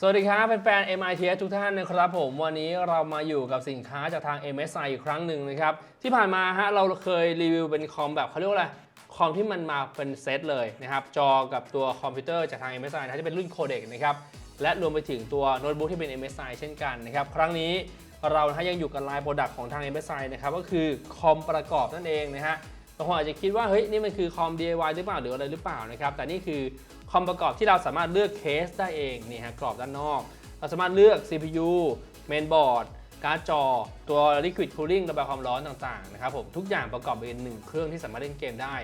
สวัสดีครับแฟนๆ MITS ทุกท่านนะครับผมวันนี้เรามาอยู่กับสินค้าจากทาง MSI อีกครั้งหนึ่งนะครับ ที่ผ่านมาฮะเราเคยรีวิวเป็นคอมแบบเขาเรียกว่าอะไรคอมที่มันมาเป็นเซตเลยนะครับ จอกับตัวคอมพิวเตอร์จากทาง MSI นะที่เป็นรุ่นโคเด็กนะครับ และรวมไปถึงตัวโน้ตบุ๊กที่เป็น MSI เช่นกันนะครับ ครั้งนี้เรานะฮะยังอยู่กับไลน์โปรดักต์ของทาง MSI นะครับก็คือคอมประกอบนั่นเองนะฮะบางคนอาจจะคิดว่าเฮ้ยนี่มันคือคอม DIY หรือเปล่าหรืออะไรหรือเปล่านะครับแต่นี่คือ คอมประกอบที่เราสามารถเลือกเคสได้เองนี่ฮะกรอบด้านนอก เราสามารถเลือก CPU Mainboard การ์ดจอ ตัว Liquid Cooling ระบายความร้อนต่างๆนะครับผมทุกอย่างประกอบเป็นหนึ่งเครื่องที่สามารถเล่นเกมได้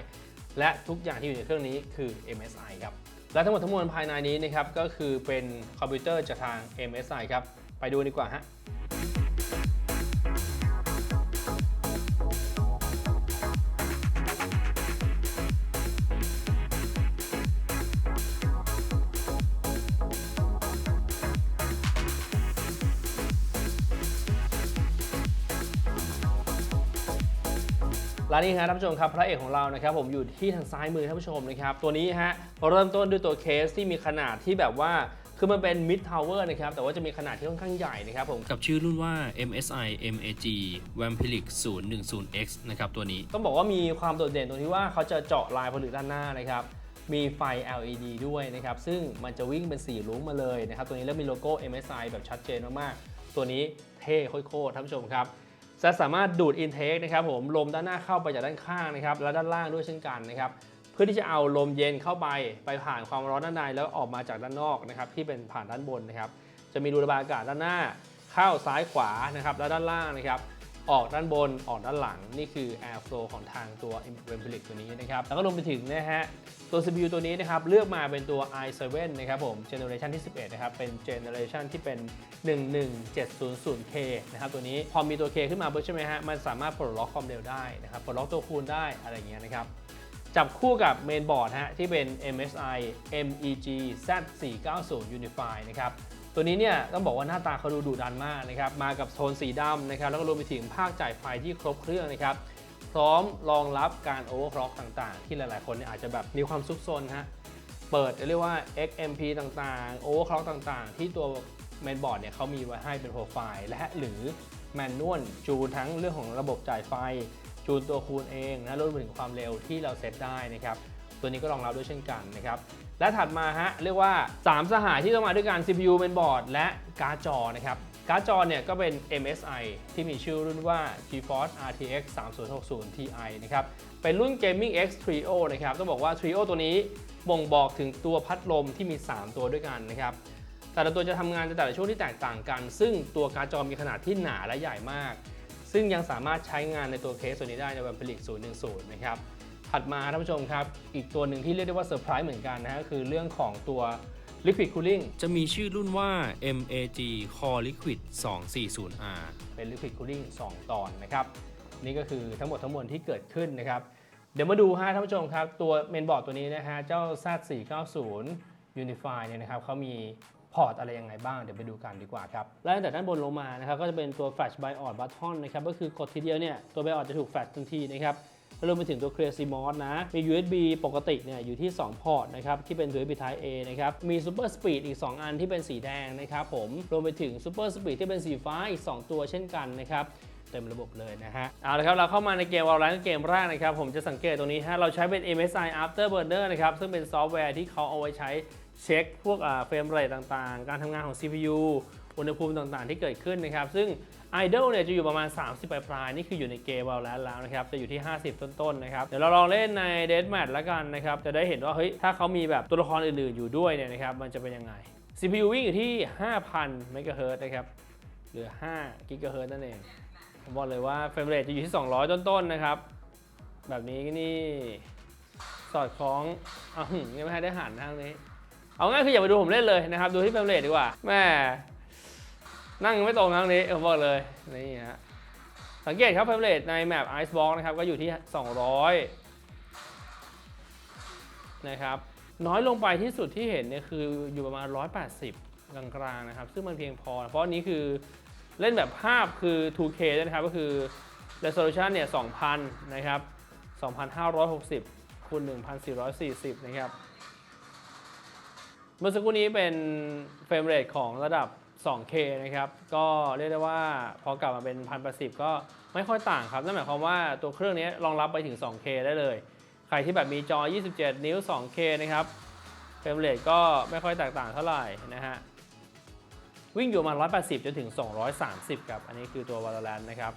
และทุกอย่างที่อยู่ในเครื่องนี้คือ MSI ครับและทั้งหมดทั้งมวลภายในนี้นะครับก็คือเป็นคอมพิวเตอร์จากทาง MSI ครับไปดูดีกว่าฮะ ร้านนี้ครับท่านผู้ชมครับพระเอกของเรานะครับผมอยู่ที่ทางซ้ายมือท่านผู้ชมนะครับตัวนี้ฮะเริ่มต้นด้วยตัวเคสที่มีขนาดที่แบบว่าคือมันเป็น mid tower นะครับ แต่ว่าจะมีขนาดที่ค่อนข้างใหญ่นะครับผม กับชื่อรุ่นว่า MSI MAG Vampiric 010X นะครับตัวนี้ ต้องบอกว่ามีความโดดเด่นตรงที่ว่าเขาจะเจาะลายผลึกด้านหน้านะครับ มีไฟ LED ด้วยนะครับ ซึ่งมันจะวิ่งเป็นสีลุ้งมาเลยนะครับ ตัวนี้แล้วมีโลโก้ MSI แบบชัดเจนมากๆ ตัวนี้เท่โคตรๆท่านผู้ชมครับ จะสามารถดูดอินเทคนะครับผมลมด้านหน้าเข้าไปจากด้านข้างนะครับและด้านล่างด้วยเช่นกันนะครับเพื่อที่จะเอาลมเย็นเข้าไปไปผ่านความร้อนด้านในแล้วออกมาจากด้านนอกนะครับที่เป็นผ่านด้านบนนะครับจะมีรูระบายอากาศด้านหน้าเข้าซ้ายขวานะครับและด้านล่างนะครับ ออกด้านบนออกด้านหลัง นี่คือ air flow ของทางตัว v e n t i l i c ตัวนี้นะครับ แล้วก็รวมไปถึงนะฮะตัว CPU ตัวนี้นะครับ เลือกมาเป็นตัว i7 นะครับผม generation ที่ 11 นะครับ เป็น generation ที่เป็น 11700K นะครับ ตัวนี้พอมีตัว K ขึ้นมาปุ๊บใช่ไหมฮะ มันสามารถปลดล็อกความเร็วได้นะครับ ปลดล็อกตัวคูณได้อะไรเงี้ยนะครับ จับคู่กับเมนบอร์ดฮะที่เป็น MSI MEG Z490 Unify นะครับ ตัวนี้เนี่ยต้องบอกว่าหน้าตาเขาดูดุดันมากนะครับมากับโทนสีดำนะครับแล้วก็รวมไปถึงภาคจ่ายไฟที่ครบเครื่องนะครับพร้อมรองรับการโอเวอร์คล็อกต่างๆ ที่หลายๆ คนเนี่ยอาจจะแบบมีความซุกซนฮะเปิดเรียกว่า XMP ต่างๆ Overclock ต่างๆ ที่ตัวเมนบอร์ดเนี่ยเขามีไว้ให้เป็นโปรไฟล์ และหรือแมนนวลจูนทั้งเรื่องของระบบจ่ายไฟ จูนตัวคูณเองนะรวมไปถึงความเร็วที่เราเซตได้นะครับ ตัวนี้ก็รองรับด้วยเช่นกันนะครับและถัดมาฮะเรียกว่า 3 สหายที่ต้องมาด้วยกัน CPU เป็นบอร์ด และการ์ดจอนะครับการ์ดจอเนี่ยก็เป็น MSI ที่มีชื่อรุ่นว่า GeForce RTX 3060 Ti นะครับเป็นรุ่น Gaming X Trio นะครับต้องบอกว่า Trio ตัวนี้บ่งบอกถึงตัวพัดลมที่มี 3 ตัวด้วยกันนะครับแต่ละตัวจะทำงานในแต่ละช่วงที่แตกต่างกัน ซึ่งตัวการ์ดจอมีขนาดที่หนาและใหญ่มาก ซึ่งยังสามารถใช้งานในตัวเคสตัวนี้ได้ในวันผลิต010 นะครับ ถัดมาท่านผู้ชมครับ อีกตัวหนึ่งที่เรียกได้ว่าเซอร์ไพรส์เหมือนกันนะฮะก็คือเรื่องของตัว Liquid Cooling จะมีชื่อรุ่นว่า MAG Core Liquid 240R เป็น Liquid Cooling 2 ตอนนะครับ นี่ก็คือทั้งหมดทั้งมวลที่เกิดขึ้นนะครับ เดี๋ยวมาดูฮะท่านผู้ชมครับ ตัวเมนบอร์ดตัวนี้นะฮะ เจ้า Z490 Unify เนี่ยนะครับเขามีพอร์ตอะไรยังไงบ้าง เดี๋ยวไปดูกันดีกว่าครับและตั้งแต่ด้านบนลงมานะครับ ก็จะเป็นตัว Flash Bios Button นะครับ ก็คือกดทีเดียวเนี่ย ตัว Bios จะถูก Flash ทันทีนะครับแล้ว รวมไปถึงตัว Clear CMOS นะ มี USB ปกติเนี่ยอยู่ที่ 2 พอร์ตนะครับ ที่เป็น USB Type A นะครับ มี Super Speed อีก 2 อันที่เป็นสีแดงนะครับผม รวมไปถึง Super Speed ที่เป็นสีฟ้าอีก 2 ตัวเช่นกันนะครับเต็มระบบเลยนะฮะ เอาละครับ เราเข้ามาในเกม Valorant เกมแรกนะครับ ผมจะสังเกตตรงนี้ฮะ เราใช้เป็น MSI Afterburner นะครับ ซึ่งเป็นซอฟต์แวร์ที่เขาเอาไว้ใช้เช็คพวกเฟรมเรทต่างๆ การทำงานของ CPU อุณหภูมิต่างๆ ที่เกิดขึ้นนะครับ ซึ่ง Idle เนี่ยจะอยู่ประมาณ 30 ปลายๆนี่คืออยู่ในเกม Valorant แล้วนะครับ จะอยู่ที่ 50 ต้นๆนะครับ เดี๋ยวเราลองเล่นใน Deathmatch แล้วกันนะครับ จะได้เห็นว่าเฮ้ยถ้าเขามีแบบตัวละครอื่นๆอยู่ด้วยเนี่ยนะครับมันจะเป็นยังไง CPU วิ่งอยู่ที่ 5,000 เมกะเฮิร์ตนะครับหรือ5กิกะเฮิร์ตนั่นเองผมบอกเลยว่าเฟรมเรทจะอยู่ที่ 200 ต้นๆนะครับ แบบนี้นี่สอดคล้องอ้าวยังไม่ทันได้หันทางนี้ เอาง่ายคืออย่าไปดูผมเล่นเลยนะครับ ดูที่เฟรมเรทดีกว่าแม่ นั่งไม่ตรงทางนี้บอกเลยนี่ฮะสังเกตครับเฟรมเรทในแมป Icebox นะครับก็อยู่ที่ 200 นะครับ น้อยลงไปที่สุดที่เห็นเนี่ยคืออยู่ประมาณ 180 กลางๆนะครับ ซึ่งมันเพียงพอ เพราะนี้คือเล่นแบบภาพคือ 2K นะครับก็คือ resolution เนี่ย 2,000 นะครับ 2,560คูณ1,440 นะครับ เมื่อสักครู่นี้เป็นเฟรมเรทของระดับ 2K นะครับ ก็เรียกได้ว่าพอกลับมาเป็น1080ก็ไม่ค่อยต่างครับ นั่นหมายความว่าตัวเครื่องนี้รองรับไปถึง 2K ได้เลย ใครที่แบบมีจอ 27 นิ้ว 2K นะครับเฟรมเรทก็ไม่ค่อยแตกต่างเท่าไหร่นะฮะ วิ่งอยู่ประมาณ180 จนถึง 230 ครับ อันนี้คือตัว Valorant นะครับ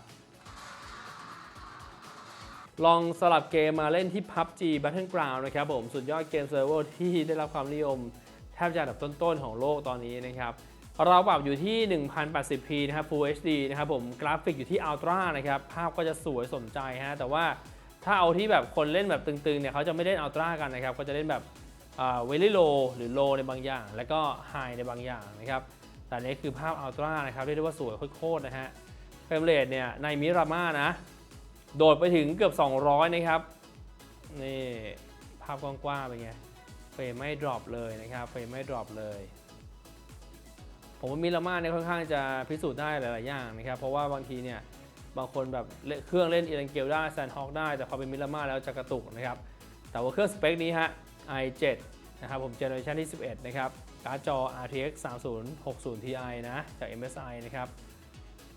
ลองสลับเกมมาเล่นที่ PUBG Battleground นะครับผม สุดยอดเกมเซิร์ฟเวอร์ที่ได้รับความนิยมแทบจะอันดับต้นๆของโลกตอนนี้นะครับ เราปรับอยู่ที่ 1080p นะครับ Full HD นะครับผมกราฟิกอยู่ที่ Ultra นะครับ ภาพก็จะสวยสมใจฮะ แต่ว่าถ้าเอาที่แบบคนเล่นแบบตึงๆเนี่ยเขาจะไม่เล่น Ultra กันนะครับ ก็จะเล่นแบบเวลี่โลหรือ Low ในบางอย่าง แล้วก็ High ในบางอย่างนะครับ แต่นี้คือภาพ Ultra นะครับ เรียกได้ว่าสวยโคตรๆนะฮะเฟรมเรทเนี่ยในมิรามานะ โดดไปถึงเกือบ 200 นะครับ นี่ภาพกว้างๆเป็นไงเฟรมไม่ดรอปเลยนะครับเฟรมไม่ดรอปเลย ผมว่ามิรามาเนี่ยค่อนข้างจะพิสูจน์ได้หลาย ๆ อย่างนะครับเพราะว่าบางทีเนี่ยบางคนแบบเล่นเครื่องเล่นอีเลนเกลได้แซนฮอกได้ แต่พอเป็นมิรามาแล้วจะกระตุกนะครับแต่ว่าเครื่องสเปคนี้ฮะ i7 นะครับผมเจเนอเรชันที่ 11 นะครับการ์ดจอ RTX 3060 Ti นะจาก MSI นะครับ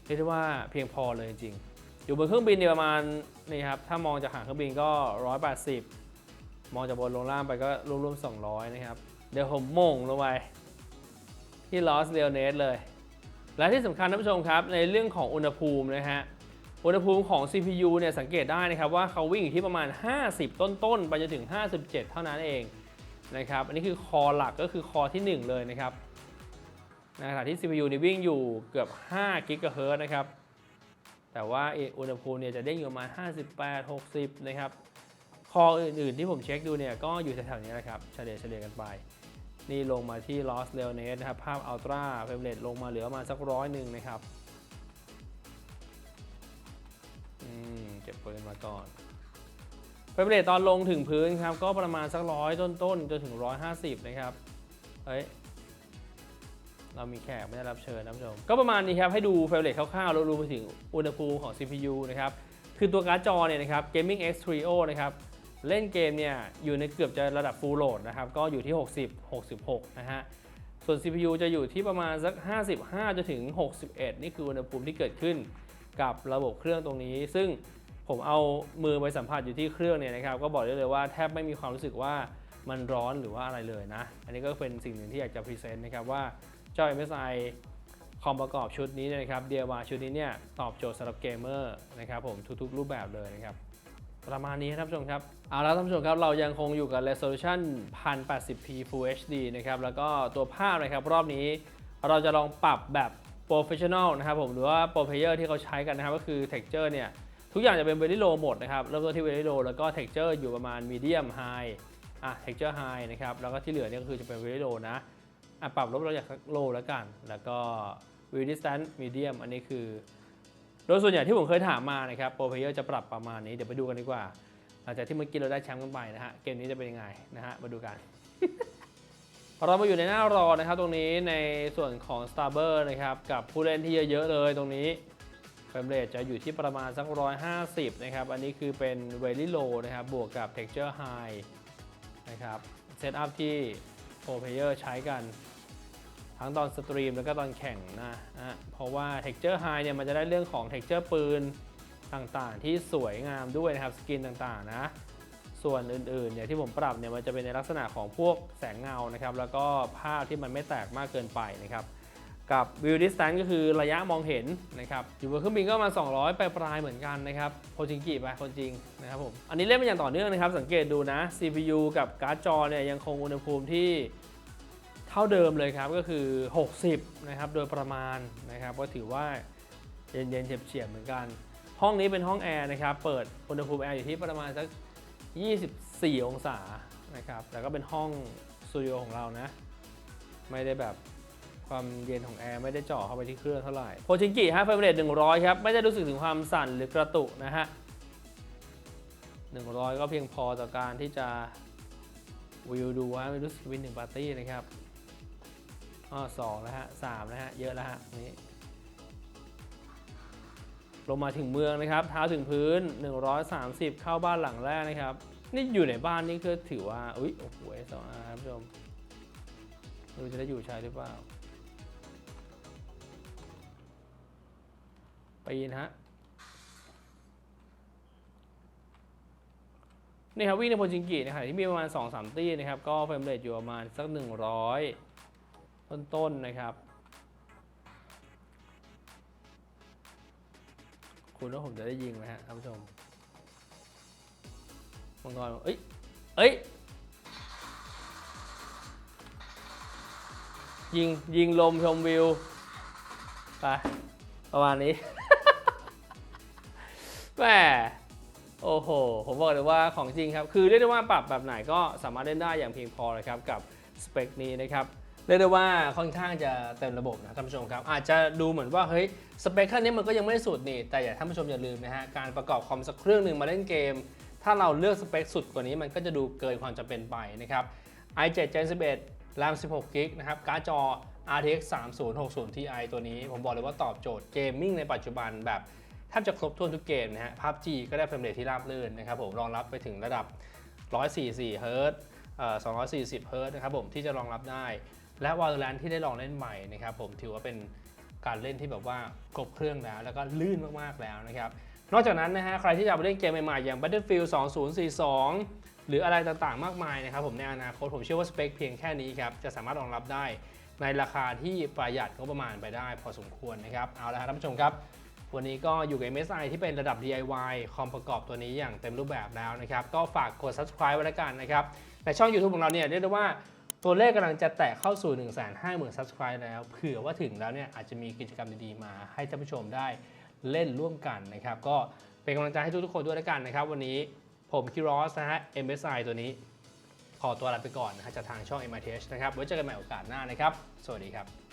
เรียกได้ว่าเพียงพอเลยจริงๆ อยู่บนเครื่องบินเนี่ยประมาณนี่ครับถ้ามองจากหางเครื่องบินก็ 180 มองจากบนลงล่างไปก็รวมๆ200 นะครับ เดี๋ยวผมโม่งลงไป ที่ลอสเ e ลเนสเลย และที่สำคัญท่านผู้ชมครับ ในเรื่องของอุณหภูมินะฮะอุณหภูมิของ CPU เนี่ยสังเกตได้นะครับว่าเขาวิ่งอยู่ที่ประมาณ 50 ต้นๆ ไปจนถึง 57 เท่านั้นเองนะครับอันนี้คือคอหลักก็คือคอที่ 1 เลยนะครับในขณะที่ CPU นี่วิ่งอยู่เกือบ5กิกะเฮิรตซ์นะครับแต่ว่าอุณหภูมิเนี่ยจะเด้งอยู่ประมาณ 58 60 นะครับ คออื่นๆที่ผมเช็คดูเนี่ยก็อยู่แถวๆนี้แหละครับเฉลี่ยเฉลี่ยกันไป นี่ลงมาที่ Loss r e a l n e s นะครับ ภาพ Ultra Frame Rate ลงมาเหลือมาสักร้อยหนึ่งนะครับอืมเก็บปืนมาก่อน Frame Rate ตอนลงถึงพื้นครับ ก็ประมาณสักร้อยต้นๆจนถึง 150 นะครับ เฮ้ย เรามีแขกไม่ได้รับเชิญนะผู้ชม ก็ประมาณนี้ครับให้ดูเฟรมเรทคร่าวๆแล้วรวมไปถึงอุณหภูมิของ CPU นะครับ คือตัวการ์ดจอเนี่ยนะครับ Gaming X Trio นะครับ เล่นเกมเนี่ยอยู่ในเกือบจะระดับ Full Load นะครับ ก็อยู่ที่ 60 66 นะฮะ ส่วน CPU จะอยู่ที่ประมาณสัก 55จนถึง 61 นี่คืออุณหภูมิที่เกิดขึ้นกับระบบเครื่องตรงนี้ ซึ่งผมเอามือไปสัมผัสอยู่ที่เครื่องเนี่ยนะครับ ก็บอกได้เลยว่าแทบไม่มีความรู้สึกว่ามันร้อนหรือว่าอะไรเลยนะ อันนี้ก็เป็นสิ่งหนึ่งที่อยากจะพรีเซนต์นะครับว่าเจ้า MSI คอมประกอบชุดนี้นยนะครับ DIY ชุดนี้เนี่ยตอบโจทย์สำหรับเกมเมอร์นะครับผมทุกๆ รูปแบบเลยนะครับ ประมาณนี้ครับท่านผู้ชมครับ เอาละท่านผู้ชมครับ เรายังคงอยู่กับ resolution 1080p Full HD นะครับ แล้วก็ตัวภาพนะครับ รอบนี้เราจะลองปรับแบบ professional นะครับผม หรือว่า pro player ที่เขาใช้กันนะครับ ก็คือ texture เนี่ย ทุกอย่างจะเป็น very low หมดนะครับ เริ่มต้นที่ very low แล้วก็ texture อยู่ประมาณ medium high อะ texture high นะครับ แล้วก็ที่เหลือเนี่ยก็คือจะเป็น very low นะ อะ ปรับลบเราอยาก low แล้วกัน แล้วก็ view distance medium อันนี้คือ ดยส่วนใหญ่ที่ผมเคยถามมานะครับโปรเพเยอร์จะปรับประมาณนี้เดี๋ยวไปดูกันดีกว่า หลังจากที่เมื่อกี้เราได้แชมป์กันไปนะฮะเกมนี้จะเป็นยังไงนะฮะมาดูกันเรามาอยู่ในหน้ารอนะครับ ตรงนี้ในส่วนของ s t a r b e r นะครับกับผู้เล่นที่เยอะๆเลยตรงนี้เฟรมเรทจะอยู่ที่ประมาณสัก 150 นะครับ อันนี้คือเป็น very low นะครับ บวกกับ texture high นะครับเซตอัพที่โปรเพเยอร์ใช้กัน ทั้งตอนสตรีมแล้วก็ตอนแข่งนะะเพราะว่า Texture High เนี่ยมันจะได้เรื่องของ Texture ปืนต่างๆ ที่สวยงามด้วยนะครับสกินต่างๆนะส่วนอื่นๆเนี่ยที่ผมปรับเนี่ยมันจะเป็นในลักษณะของพวกแสงเงานะครับแล้วก็ภาพที่มันไม่แตกมากเกินไปนะครับกับ View Distance ก็คือระยะมองเห็นนะครับอยู่บนเครื่องบินก็มา 200 ไปปลายเหมือนกันนะครับโคจิงกิไปคนจริงนะครับผมอันนี้เล่นมาอย่างต่อเนื่องนะครับ สังเกตดูนะ CPU กับการ์ดจอเนี่ยยังคงอุณหภูมิที่ เท่าเดิมเลยครับก็คือ 60 นะครับโดยประมาณนะครับก็ถือว่าเย็นๆเฉียบๆเหมือนกัน ห้องนี้เป็นห้องแอร์นะครับเปิดอุณหภูมิแอร์อยู่ที่ประมาณสัก 24 องศานะครับแล้วก็เป็นห้องสตูดิโอของเรานะ ไม่ได้แบบความเย็นของแอร์ไม่ได้เจาะเข้าไปที่เครื่องเท่าไหร่โพชิงกิฮะเฟรมเรท100 ครับ ไม่ได้รู้สึกถึงความสั่นหรือกระตุกนะฮะ 100 ก็เพียงพอต่อการที่จะวิวดูว่าไม่รู้สึกวินหนึ่งปาร์ตี้นะครับ อ๋อสองแล้วฮะสามแล้วฮะ เยอะแล้วฮะนี่ลงมาถึงเมืองนะครับ เท้าถึงพื้น 130 เข้าบ้านหลังแรกนะครับ นี่อยู่ในบ้านนี่ก็ถือว่า อุ๊ยโอ้โหสองอาครับผู้ชมดูจะได้อยู่ใช้หรือเปล่าปีนฮะนี่ครับวิ่งในโพจิงกินะครับที่มีประมาณ 2-3 ตี้นะครับ ก็เฟรมเรทอยู่ประมาณสัก 100 ต้นๆนะครับ คุณว่าผมจะได้ยิงไหมฮะท่านผู้ชมมังกรเอ้ย เอ้ย ยิง ยิงลมชมวิว ไป ประมาณนี้ แหมโอ้โห ผมบอกเลยว่าของจริงครับ คือเรียกได้ว่าปรับแบบไหนก็สามารถเล่นได้อย่างเพียงพอเลยครับ กับสเปคนี้นะครับ เรียกได้ว่าค่อนข้างจะเต็มระบบนะท่านผู้ชมครับ อาจจะดูเหมือนว่าเฮ้ยสเปคขั้นนี้มันก็ยังไม่สุดนี่แต่อย่าท่านผู้ชมอย่าลืมนะฮะการประกอบคอมสักเครื่องหนึ่งมาเล่นเกม ถ้าเราเลือกสเปคสุดกว่านี้มันก็จะดูเกินความจำเป็นไปนะครับ i7 Gen 11 RAM 16 g b นะครับการ์ดจอ RTX 3060 Ti ตัวนี้ ผมบอกเลยว่าตอบโจทย์เกมมิ่งในปัจจุบันแบบแทบจะครบถ้วนทุกเกมนะฮะ PUBG ก็ได้เฟรมเรทที่ราบรื่นนะครับผมรองรับไปถึงระดับ 144เฮิร์ตซ์เอ่อ240เฮิร์ตซ์นะครับผมที่จะรองรับได้ และ Valorant ที่ได้ลองเล่นใหม่นะครับผมถือว่าเป็นการเล่นที่แบบว่าครบเครื่องแล้ว แล้วก็ลื่นมากๆแล้วนะครับนอกจากนั้นนะฮะใครที่จะไปเล่นเกมใหม่ๆอย่าง Battlefield 2042 หรืออะไรต่างๆ มากมายนะครับผมในอนาคตผมเชื่อว่าสเปคเพียงแค่นี้ครับจะสามารถรองรับได้ในราคาที่ประหยัดงบประมาณไปได้พอสมควรนะครับเอาละครับท่านผู้ชมครับ วันนี้ก็อยู่กับ MSI ที่เป็นระดับ DIY คอมประกอบตัวนี้อย่างเต็มรูปแบบแล้วนะครับก็ฝากกด subscribe ไว้แล้วกันนะครับในช่อง YouTube ของเราเนี่ยเรียกได้ว่า ตัวเลขกำลังจะแตะเข้าสู่ 1 5 0 0 0 0 subscribe แล้ว เผื่อว่าถึงแล้วเนี่ยอาจจะมีกิจกรรมดีๆมาให้ท่านผู้ชมได้เล่นร่วมกันนะครับ ก็เป็นกำลังใจให้ทุกๆคนด้วยแล้วกันนะครับ วันนี้ผมคิรอสนะฮะ MSI ตัวนี้ ขอตัวลาไปก่อนนะฮะจากทางช่อง MITH นะครับ ไว้เจอกันใหม่โอกาสหน้านะครับ สวัสดีครับ